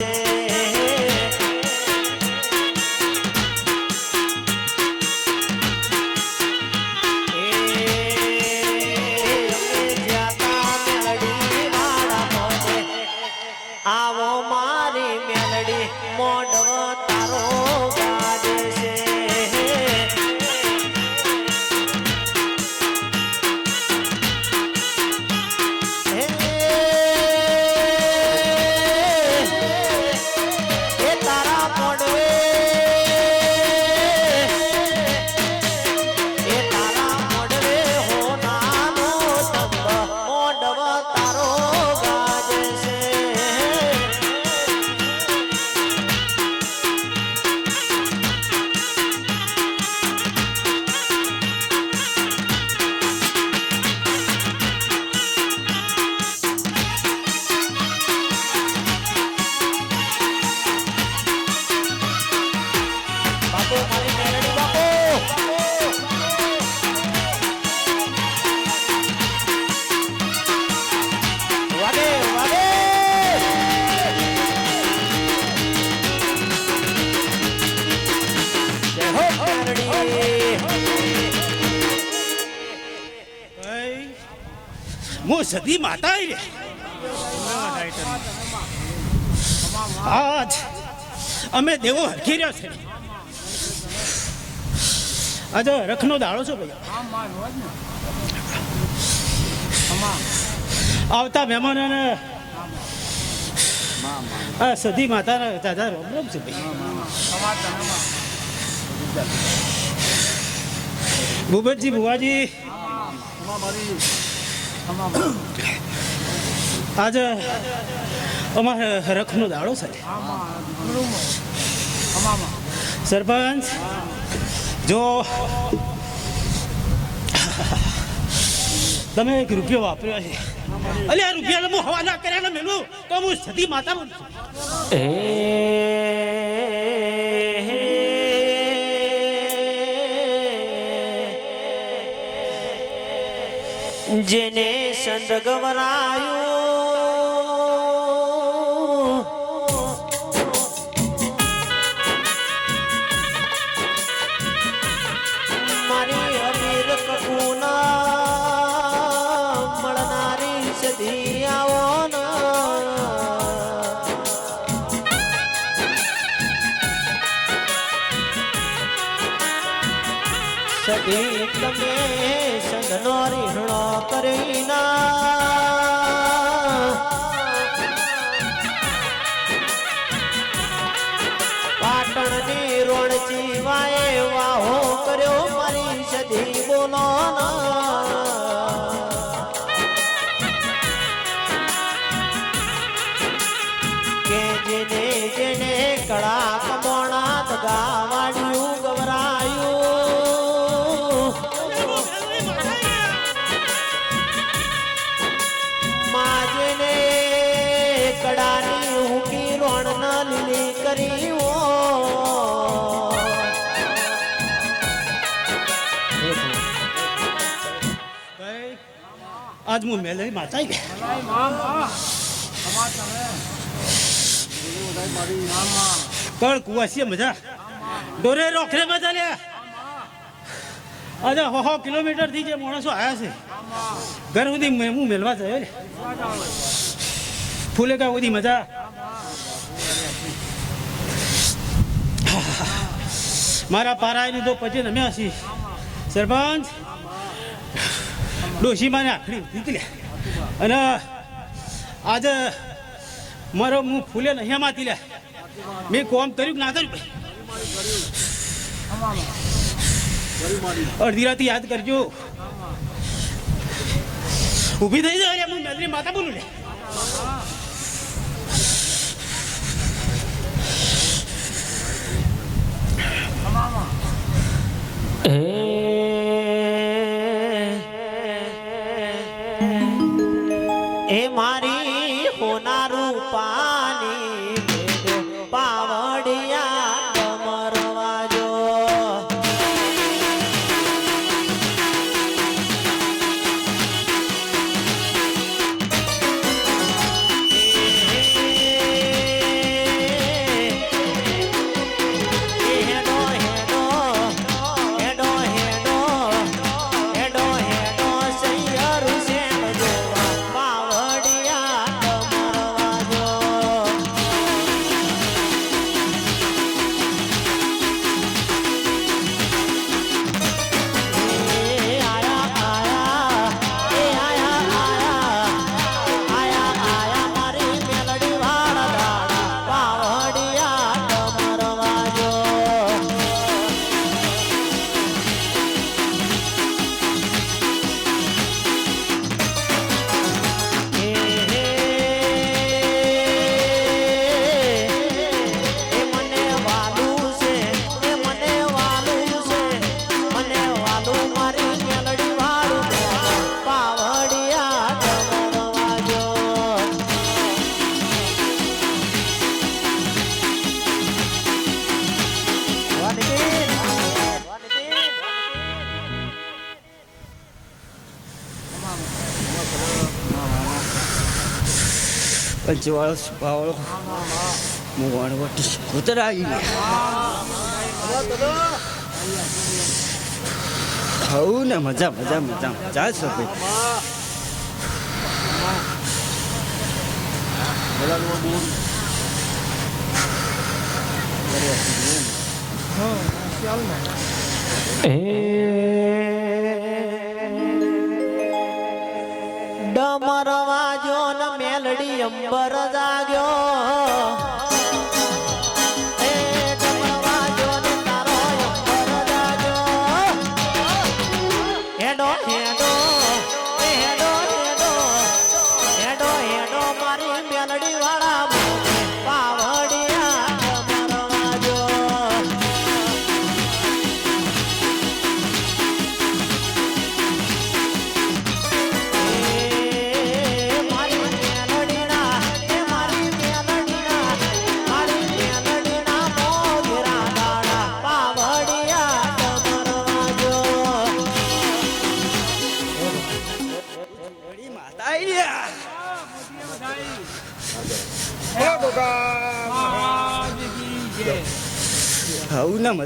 આવો હું સદી માતા રે. આજ અમે દેવો હરખી રહ્યા છે. આજે રખનો દાડો છો ભાઈ આવતા મહેમાનોને સદી માતાના દાદા રોમ રોમ છે ભાઈ ભૂપતજી, ભુવાજી. આજે અમારે રખનો દાડો છે. સરપંચ, જો તમે એક રૂપિયો વાપર્યો છે. અલે આ રૂપિયાને હું હવા કર્યા ને મેલું, તો હું સતી માતા બનું જેને સંદગવરાયું મારી અમીર કકુના મળનારી સધી આવો સધી તમે કે જેને જેને કળા કમોણા દગા આજ મુ મેલે માતા ગયા કળ કુવાસી મજા ડોરે રોખરે બધા લે અજા હો હો કિલોમીટરથી જે માણસો આવ્યા છે. ઘર સુધી હું મેળવા રે ફૂલે કા સુધી મજા. મારા પારાયની તો પછી રમ્યા છીએ. સરપંચ ડોશી માને આખરી નીકળ્યા અને આજે મારો હું ફૂલે નહીં માતી લે. મેં કોમ કર્યું ના કર્યું? અડધી રાતે યાદ કરજો. ઊભી થઈ જાય મેદરી માતા બોલું લે. પંચવાળો સુભાવાળો હું વણવટી કૂતરા આવી ખાવું ને મજા મજા મજા મજા છે ભાઈ. ડમર મેલડી અંબર જાગ્યો.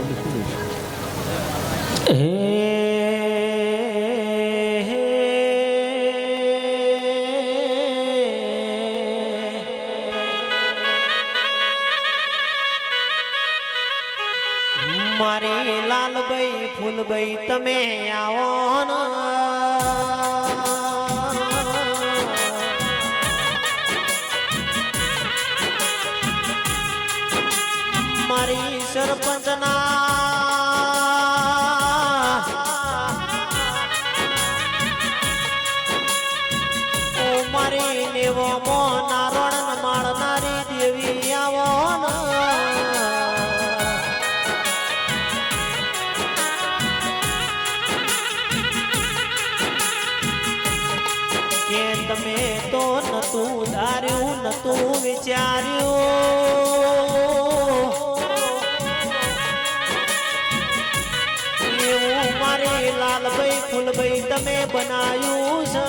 મજા લાલ ભાઈ મારી લાલભાઈ ફૂલભાઈ તમે આવો બનાયું છે.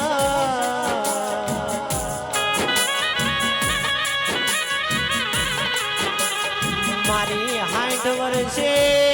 મારી હાઠ વર્ષે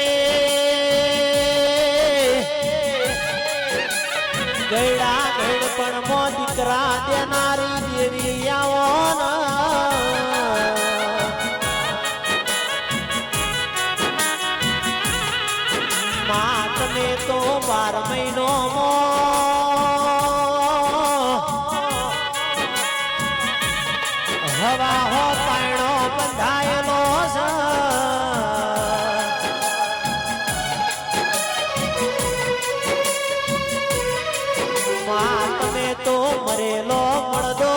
માં તમે તો મરેલો મળદો.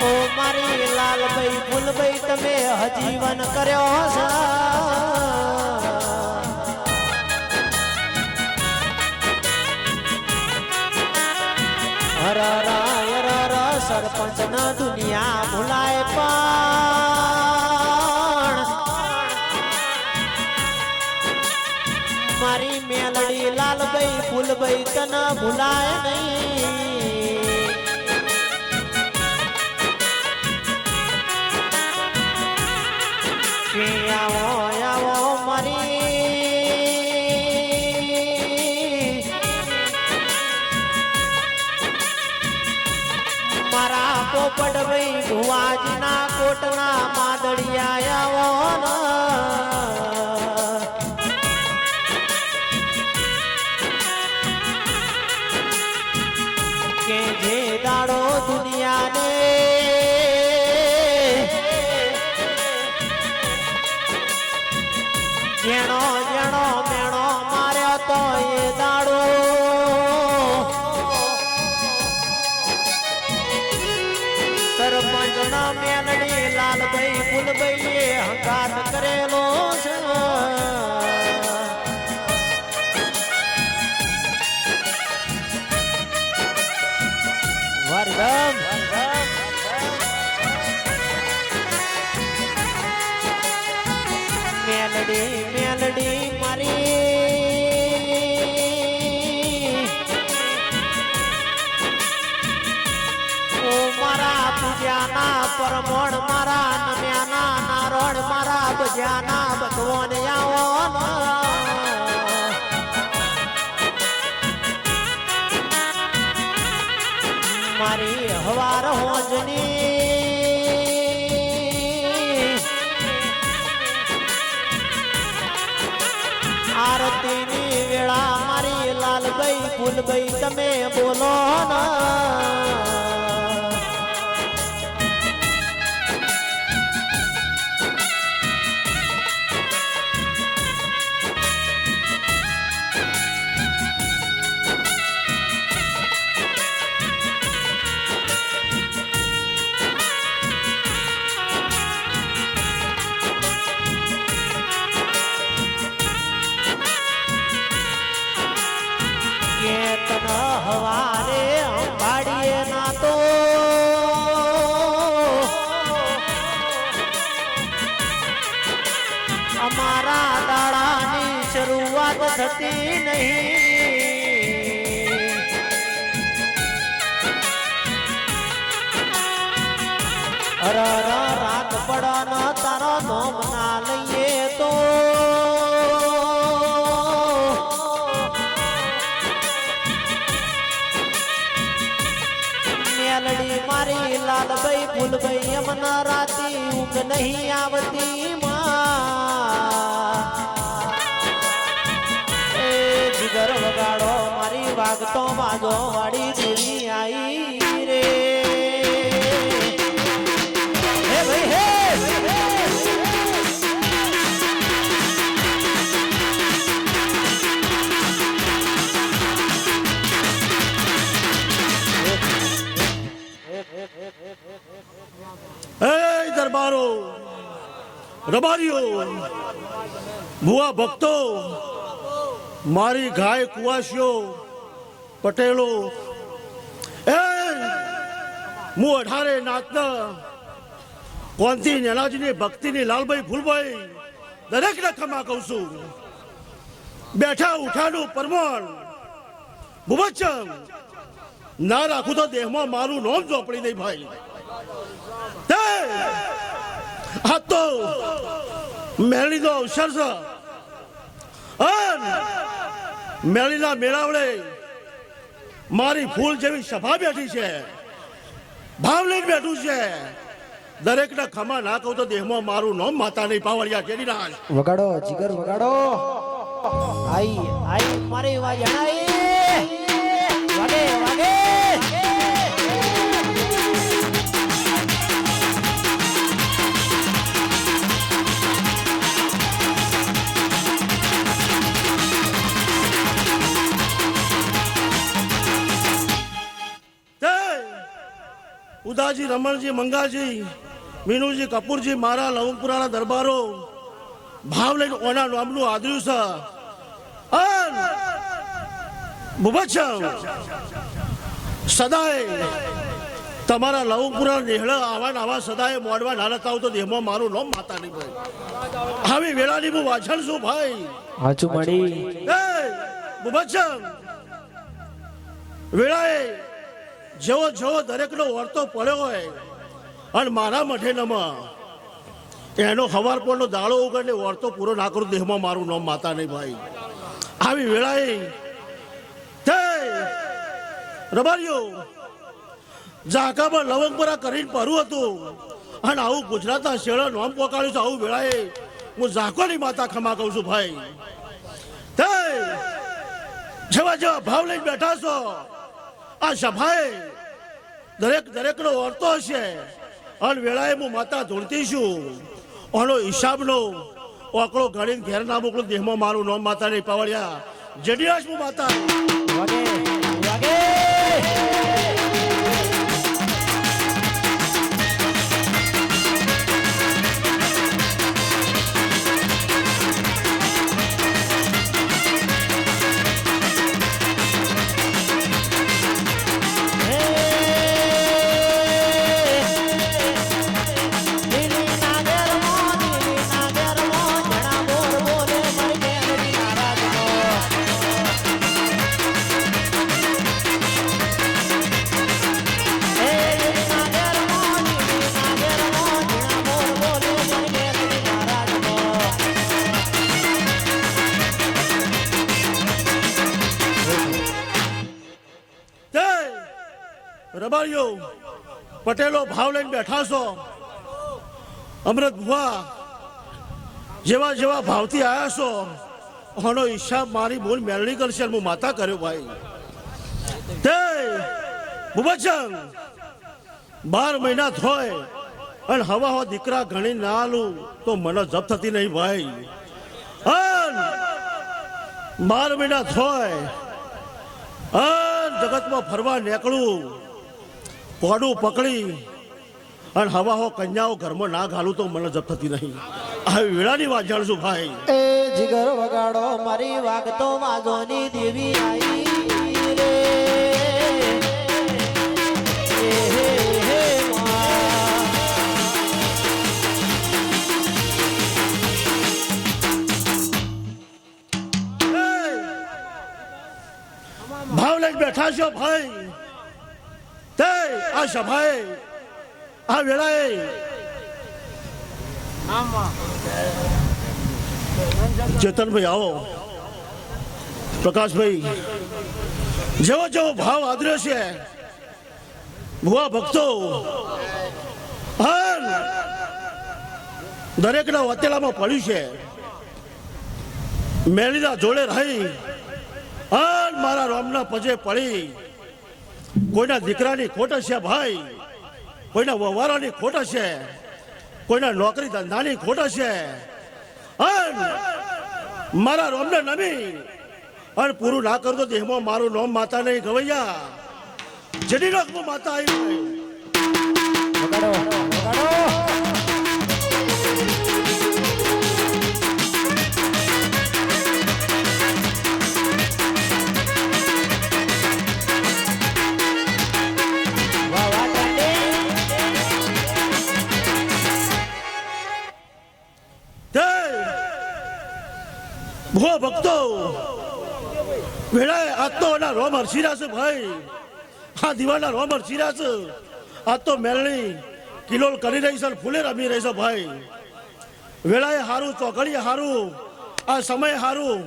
ઓ મારી લાલભાઈ ફૂલભાઈ તમે હજીવન કર્યો છે તન ભૂલાય નહીં. કે આવો આવો મારી. ભુવાજીના કોટના માદડિયા આવો કે લાલભાઈ હંકાર કરેલો. ફૂલભાઈ તમે બોલો ના. થતી નહીં અર રાત પડ ન તારો નોમ ના લઈએ તો મેલડી મારી લાલભાઈ ફૂલભાઈ અમના રાતી ઊંઘ નહીં આવતી મારી વાગતો બાજો વાળી દેવી આઈ રે હે ભાઈ હે એ દરબારો રબારીઓ ભુવા ભક્તો મારી ગાય કુવાસીઓ પટેલો. એ હું અઢારે નાચના કોંતી નેનાજીની ભક્તિની લાલભાઈ ફૂલભાઈ દરેકને ખમા કહું છું. બેઠા ઉઠાનું પરમણ. ભુવચમ ના રાખું તો દેહમાં મારું નોમ ચોપડી નહીં ભાઈ. આ તો મેળીનો અવસર છે. મેળીના મેળાવડે મારી ફૂલ જેવી સભા બેઠી છે. ભાવ લઈને બેઠું છે. દરેકના ખમા ના કહું તો દેહમાં મારું નામ માતા નહીં પાવડિયા કેડી રાજ વગાડો જીગર વગાડો. આઈ આઈ મારી વાજણાઈ ઉદાજી રમણજી મંગાજી મીનુજી કપૂરજી મારા લવંગપુરાના દરબારો. ભાવ લઈને ઓના નામનું આદર્યું છે. સદાય તમારા લવપુરા નેહળ આવા ને આવા સદાય મોડવા નાનતા તો દેહમાં મારું નામ માતા નહીં ભાઈ આવી વેળાની હું વાછણ છું ભાઈ? હાચું મળી એ વેળાએ જેવો જેવો દરેકનો વર્તો પડ્યો હોય અને મારા મઠે નમા. એનો હવારપોરનો દાળો ઉગાડીને વર્તો પૂરો ના કરું, દેહમાં મારું નામ માતા નહીં ભાઈ. આવી વેળાએ તે રબારીઓ, ઝાંકામાં લવંગપરા કરીને પરું હતું અને આવું ગુજરાતના શેળો નોમ પોકાળ્યું છે. આવું વેળાએ હું ઝાકોની માતા ખમા કહું છું ભાઈ. તે જેવા જેવા ભાવ લઈને બેઠા છો, આ સભાએ દરેક દરેકનો વર્તો હશે. અને વેળાએ હું માતા ધૂળતી છું. આનો હિસાબનો ઓકળો ઘડીને ઘેર ના મોકલું, દેહમાં મારું નોમ માતા નહીં પાવડ્યા જડિયાશ હું માતા. પટેલો ભાવ લઈને બેઠા છો. અમૃત ભુવા, જેવા જેવા ભાવથી આવ્યા છો. હનો હિસાબ મારી બોલ મેળણી કરશે હું માતા કર્યો ભાઈ. તે ભુવચંદ બાર મહિના થોય અને હવા હવા દીકરા ઘણી ના આલું તો મને જપ થતી નહીં ભાઈ. બાર મહિના થોય જગતમાં ફરવા નીકળું. કોડું પકડી અને હવા હો કન્યાઓ ઘરમાં ના ઘાલું તો મને જપ થતી નહીં. આવી વેળાની વાત જાણશું ભાઈ. એ જીગર વગાડો, મારી વાગતો વાજોની દેવી આઈ. આ સભાએ આ વેળાએ ચેતનભાઈ આવો. પ્રકાશભાઈ, જેવો જેવો ભાવ આદર્યો છે, ભુવા ભક્તો દરેકના વતેલામાં પડ્યું છે. મેળીના જોડે રહી મારા રોમના પજે પડી. કોઈના દીકરાની ખોટ છે ભાઈ? કોઈના વવારાની ખોટ છે કોઈના નોકરી ધંધાની ખોટ છે મારા રોમને નમી. અને પૂરું ના કરતો દેહમાં મારું નોમ માતા નહીં ગવૈયા જેની રોકમાં માતા આવી. ભો ભક્તો. વેળાએ આજ તો એના રોમ હરસીરા છે ભાઈ. આ દિવાળના રોમ હરસીરા છે. આજ તો મેળણી કિલોલ કરી રહી છે ફૂલે રમી રહી છે ભાઈ. વેળાએ હારું, ચોકડીએ હારું, આ સમય હારું.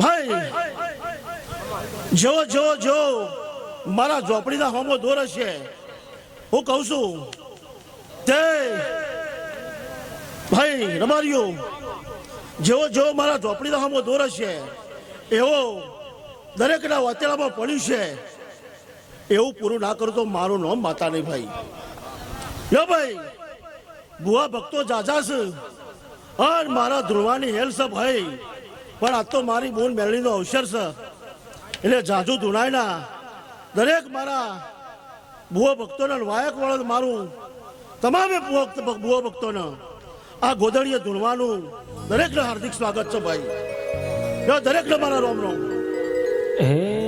ભાઈ જો જો જો મારા ઝોપડીના હોમો દોર છે. હું કહું છું, તે, ભાઈ રબારીઓ જેવો જેવો મારા ઝોપડીના હામો દોર છે એવો દરેકના વતેલામાં પડ્યું છે. એવું પૂરું ના કરું તો મારું નામ માતા નહીં ભાઈ. લો ભાઈ, બુઆ ભક્તો જાજા છે અન મારા ધ્રુવાની હેલ છે ભાઈ. પણ આ તો મારી બોન મેળણીનો અવસર છે. એટલે જાજુ ધુણાય ના દરેક મારા ભુવા ભક્તોને વાયક વાળો મારું તમામે ભુવા ભક્તોને. આ ગોદડીએ ધૂણવાનું દરેકને હાર્દિક સ્વાગત છે ભાઈ. દરેકને મારા રોમ રોમ. હે